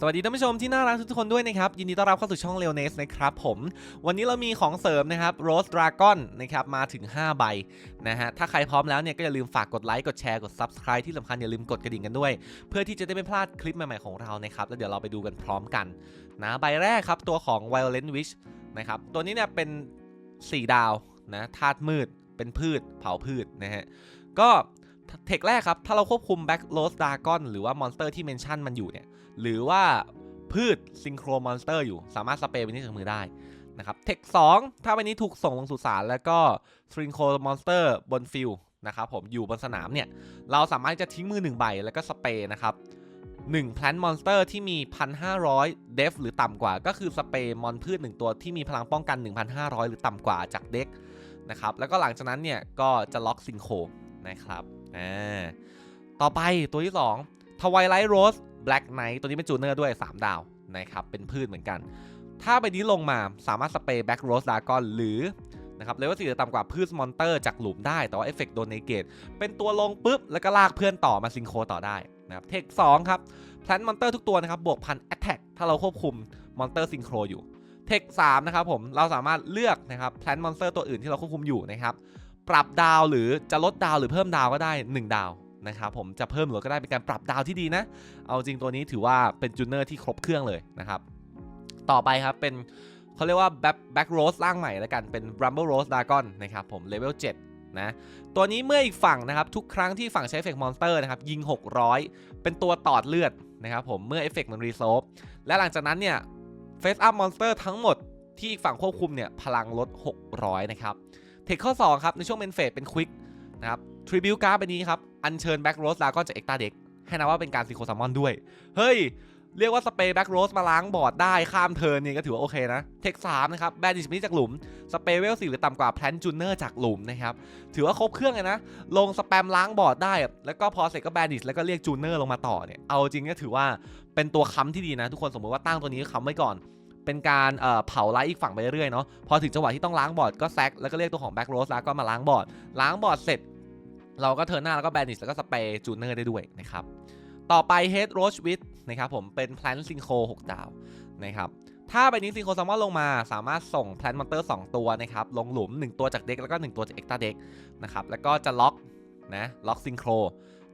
สวัสดีท่านผู้ชมที่น่ารักทุกคนด้วยนะครับ ยินดีต้อนรับเข้าสู่ช่อง r e a l n e s นะครับผม วันนี้เรามีของเสริมนะครับ Rose Dragon นะครับมาถึง 5 ใบนะฮะ ถ้าใครพร้อมแล้วเนี่ยก็อย่าลืมฝากกดไลค์ กดแชร์ กด Subscribe ที่สำคัญอย่าลืมกดกระดิ่งกันด้วย เพื่อที่จะได้ไม่พลาดคลิปใหม่ๆของเรานะครับ แล้วเดี๋ยวเราไปดูกันพร้อมกันนะใบแรกครับตัวของ Violent Wish นะครับตัวนี้เนี่ยเป็น 4 ดาวนะธาตุมืดเป็นพืชเผาพืชนะฮะก็เทคแรกครับถ้าเราควบคุม Back Rose Dragon หรือว่ามอนสเตอร์ที่เมนชั่นมันอยู่เนี่ย หรือว่าพืชซิงโครมอนสเตอร์อยู่สามารถสเปรย์ไปนี้จากมือได้นะครับเทค2ถ้าใบนี้ถูกส่งลงสู่สารแล้วก็ซิงโครมอนสเตอร์บนฟิลนะครับผมอยู่บนสนามเนี่ย เราสามารถจะทิ้งมือ 1 ใบแล้วก็สเปรย์นะครับ1แพลนมอนสเตอร์ที่มี 1,500 เดฟหรือต่ำกว่า ก็คือสเปรย์มอนพืช 1 ตัวที่มีพลังป้องกัน 1,500 หรือต่ำกว่าจากเด็กนะครับแล้วก็หลังจากนั้นเนี่ยก็จะล็อกซิงโครนะครับอ่าต่อไปตัวที่2ทวายไลท์โรส Black Knight ตัวนี้เป็นจูเนอร์ด้วย 3 ดาวนะครับ เป็นพืชเหมือนกัน ถ้าใบนี้ลงมาสามารถสเปรย์ Black Rose Dragon หรือนะครับเลเวลสี่ต่ำกว่าพืชมอนเตอร์จากหลุมได้ แต่ว่าเอฟเฟกต์โดนเนเกตเป็นตัวลงปุ๊บ แล้วก็ลากเพื่อนต่อมาซิงโครต่อได้นะครับเทค2ครับแพลนมอนเตอร์ทุกตัวนะครับบวกพันแอตแทกถ้าเราควบคุมมอนเตอร์ซิงโครอยู่เทค3นะครับผมเราสามารถเลือกนะครับแพลนมอนเตอร์ตัวอื่นที่เราควบคุมอยู่นะครับปรับดาวหรือจะลดดาวหรือเพิ่มดาวก็ได้ 1 ดาว นะครับผมจะเพิ่มหรือก็ได้เป็นการปรับดาวที่ดีนะ เอาจริงตัวนี้ถือว่าเป็นจูเนอร์ที่ครบเครื่องเลยนะครับต่อไปครับเป็นเขาเรียกว่าแบ็คแบ็คโรสร่างใหม่แล้วกันเป็น Rumble Rose Dragon นะครับผมเลเวล7นะตัวนี้เมื่ออีกฝั่งนะครับทุกครั้งที่ฝั่งใช้เอฟเฟกต์มอนสเตอร์นะครับยิง 600 เป็นตัวตอดเลือดนะครับผมเมื่อเอฟเฟกต์มันรีโซฟและหลังจากนั้นเนี่ยเฟสอัพมอนสเตอร์ทั้งหมดที่ฝั่งควบคุมเนี่ยพลังลด 600 นะครับ เทคข้อ 2 ครับ ในช่วงเมนเฟสเป็นควิกนะครับ ทริบิวการ์ดใบนี้ครับอัญเชิญแบ็กโรสดาก้อนจากเอ็กตาเด็กให้นะว่าเป็นการซีโคซามมอนด้วย เฮ้ย เรียกว่าสเปรย์แบ็กโรสมาล้างบอร์ดได้ข้ามเทิร์นนี่ก็ถือว่าโอเคนะ เทคสามนะครับแบนดิชนี้จากหลุม สเปรย์เวลสี่หรือต่ำกว่าแพลนจูเนอร์จากหลุมนะครับ ถือว่าครบเครื่องเลยนะ ลงสแปมล้างบอร์ดได้ แล้วก็พอเสร็จก็แบนดิชแล้วก็เรียกจูเนอร์ลงมาต่อเนี่ย เอาจริงก็ถือว่าเป็นตัวค้ำที่ดีนะ ทุกคนสมมติว่าตั้งตัวนี้ค้ำไว้ก่อนเป็นการเผาไล่อีกฝั่งไปเรื่อยเนาะพอถึงจังหวะที่ต้องล้างบอร์ดก็แซกแล้วก็เรียกตัวของแบ็กโรสแล้วก็มาล้างบอร์ดล้างบอร์ดเสร็จ เราก็เทิร์นหน้าแล้วก็แบนดิชแล้วก็สเปรย์จูเนอร์ได้ด้วยนะครับ ต่อไป Head Roach Wit นะครับผมเป็นแพลนซิงโค6ดาวนะครับถ้าใบนี้ซิงโคซัมมอนลงมาสามารถส่งแพลนมอนเตอร์2ตัวนะครับลงหลุม 1 ตัวจากเด็กแล้วก็ 1 ตัวจากเอ็กตาเด็กนะครับแล้วก็จะล็อกนะล็อกซิงโคร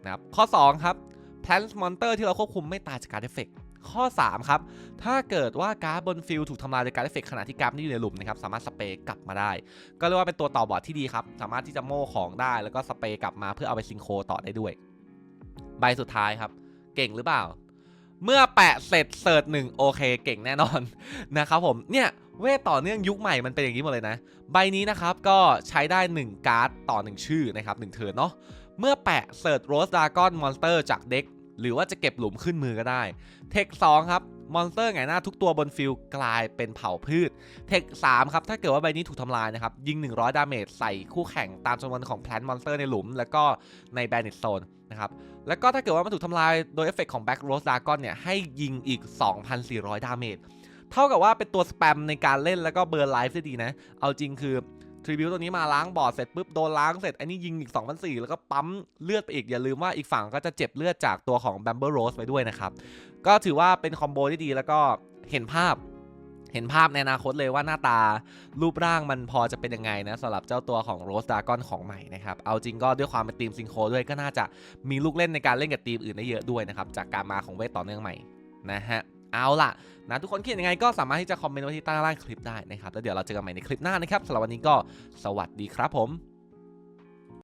นะครับข้อ 2 ครับแพลนมอนเตอร์ที่เราควบคุมไม่ตายจากการเอฟเฟก ข้อ 3 ครับ ถ้าเกิดว่าการ์ดบนฟิลถูกทำลายโดยการเอฟเฟกขณะที่การ์ดนี่อยู่ในหลุมนะครับสามารถสเปรย์กลับมาได้ ก็เรียกว่าเป็นตัวต่อบอร์ดที่ดีครับ สามารถที่จะโม่ของได้แล้วก็สเปรย์กลับมาเพื่อเอาไปซิงโครต่อได้ด้วย ใบสุดท้ายครับ เก่งหรือเปล่า เมื่อแปะเสร็จเสิร์ชหนึ่งโอเค เก่งแน่นอนนะครับผมเนี่ยเวทต่อเนื่องยุคใหม่มันเป็นอย่างนี้หมดเลยนะ ใบนี้นะครับก็ใช้ได้ 1 การ์ดต่อ 1 ชื่อนะครับ1เทิร์นเนาะเมื่อแปะเสิร์ชโรสดากอนมอนสเตอร์จากเด็ก หรือว่าจะเก็บหลุมขึ้นมือก็ได้ เทค2ครับ มอนสเตอร์ไงหน้าทุกตัวบนฟิลกลายเป็นเผาพืช เทค3ครับ ถ้าเกิดว่าใบนี้ถูกทำลายนะครับ ยิง 100 ดาเมจใส่คู่แข่งตามจำนวนของแพลนมอนสเตอร์ในหลุม แล้วก็ในแบน i ิโซนนะครับ แล้วก็ถ้าเกิดว่ามันถูกทำลายโดยเอฟเฟกของ Back Rose Dragon เนี่ยให้ยิงอีก 2,400 ดาเมจ เท่ากับว่าเป็นตัวสแปมในการเล่นแล้วก็เบิร์นไลฟ์ได้ดีนะ เอาจริงคือ ทริบิวตัวนี้มาล้างบอร์ดเสร็จปุ๊บโดนล้างเสร็จอันนี้ยิงอีก2,400 แล้วก็ปั๊มเลือดไปอีกอย่าลืมว่าอีกฝั่งก็จะเจ็บเลือดจากตัวของ b a m b e r Rose ไปด้วยนะครับ ก็ถือว่าเป็นคอมโบที่ดีแล้วก็เห็นภาพเห็นภาพในอนาคตเลยว่าหน้าตารูปร่างมันพอจะเป็นยังไงนะสำหรับเจ้าตัวของ Rose Dragon ของใหม่นะครับ เอาจริงก็ด้วยความเป็นทีมซิงโครด้วยก็น่าจะมีลูกเล่นในการเล่นกับทีมอื่นได้เยอะด้วยนะครับ จากการมาของเวทต่อเนื่องใหม่นะฮะ เอาล่ะนะทุกคนคิดยังไงก็สามารถที่จะคอมเมนต์ไว้ที่ใต้ล่างคลิปได้นะครับแล้วเดี๋ยวเราเจอกันใหม่ในคลิปหน้านะครับสำหรับวันนี้ก็สวัสดีครับผม